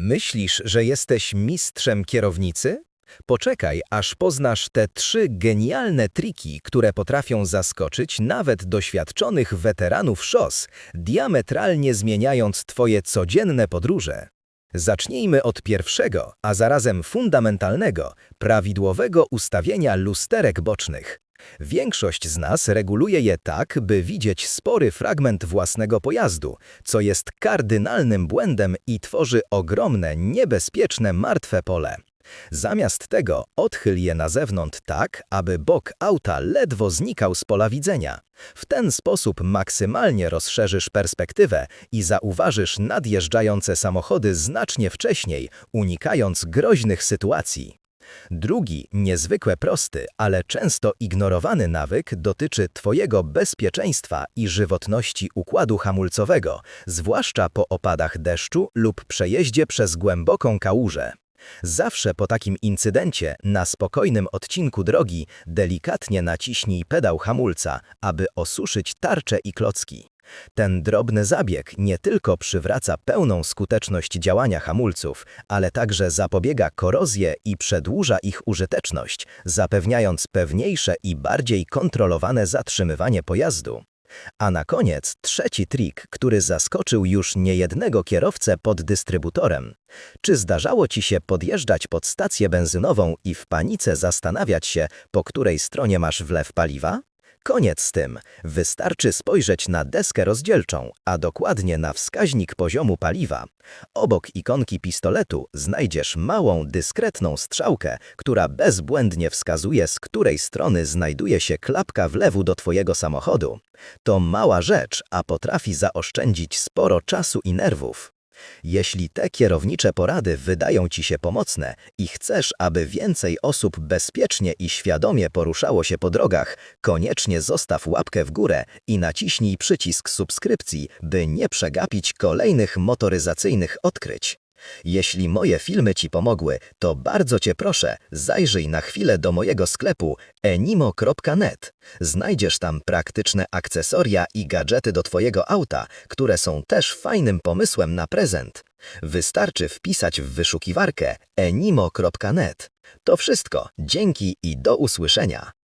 Myślisz, że jesteś mistrzem kierownicy? Poczekaj, aż poznasz te trzy genialne triki, które potrafią zaskoczyć nawet doświadczonych weteranów szos, diametralnie zmieniając Twoje codzienne podróże. Zacznijmy od pierwszego, a zarazem fundamentalnego, prawidłowego ustawienia lusterek bocznych. Większość z nas reguluje je tak, by widzieć spory fragment własnego pojazdu, co jest kardynalnym błędem i tworzy ogromne, niebezpieczne martwe pole. Zamiast tego odchyl je na zewnątrz tak, aby bok auta ledwo znikał z pola widzenia. W ten sposób maksymalnie rozszerzysz perspektywę i zauważysz nadjeżdżające samochody znacznie wcześniej, unikając groźnych sytuacji. Drugi, niezwykle prosty, ale często ignorowany nawyk dotyczy Twojego bezpieczeństwa i żywotności układu hamulcowego, zwłaszcza po opadach deszczu lub przejeździe przez głęboką kałużę. Zawsze po takim incydencie na spokojnym odcinku drogi delikatnie naciśnij pedał hamulca, aby osuszyć tarcze i klocki. Ten drobny zabieg nie tylko przywraca pełną skuteczność działania hamulców, ale także zapobiega korozję i przedłuża ich użyteczność, zapewniając pewniejsze i bardziej kontrolowane zatrzymywanie pojazdu. A na koniec trzeci trik, który zaskoczył już niejednego kierowcę pod dystrybutorem. Czy zdarzało ci się podjeżdżać pod stację benzynową i w panice zastanawiać się, po której stronie masz wlew paliwa? Koniec z tym. Wystarczy spojrzeć na deskę rozdzielczą, a dokładnie na wskaźnik poziomu paliwa. Obok ikonki pistoletu znajdziesz małą, dyskretną strzałkę, która bezbłędnie wskazuje, z której strony znajduje się klapka wlewu do Twojego samochodu. To mała rzecz, a potrafi zaoszczędzić sporo czasu i nerwów. Jeśli te kierownicze porady wydają Ci się pomocne i chcesz, aby więcej osób bezpiecznie i świadomie poruszało się po drogach, koniecznie zostaw łapkę w górę i naciśnij przycisk subskrypcji, by nie przegapić kolejnych motoryzacyjnych odkryć. Jeśli moje filmy Ci pomogły, to bardzo Cię proszę, zajrzyj na chwilę do mojego sklepu enimo.net. Znajdziesz tam praktyczne akcesoria i gadżety do Twojego auta, które są też fajnym pomysłem na prezent. Wystarczy wpisać w wyszukiwarkę enimo.net. To wszystko, dzięki i do usłyszenia.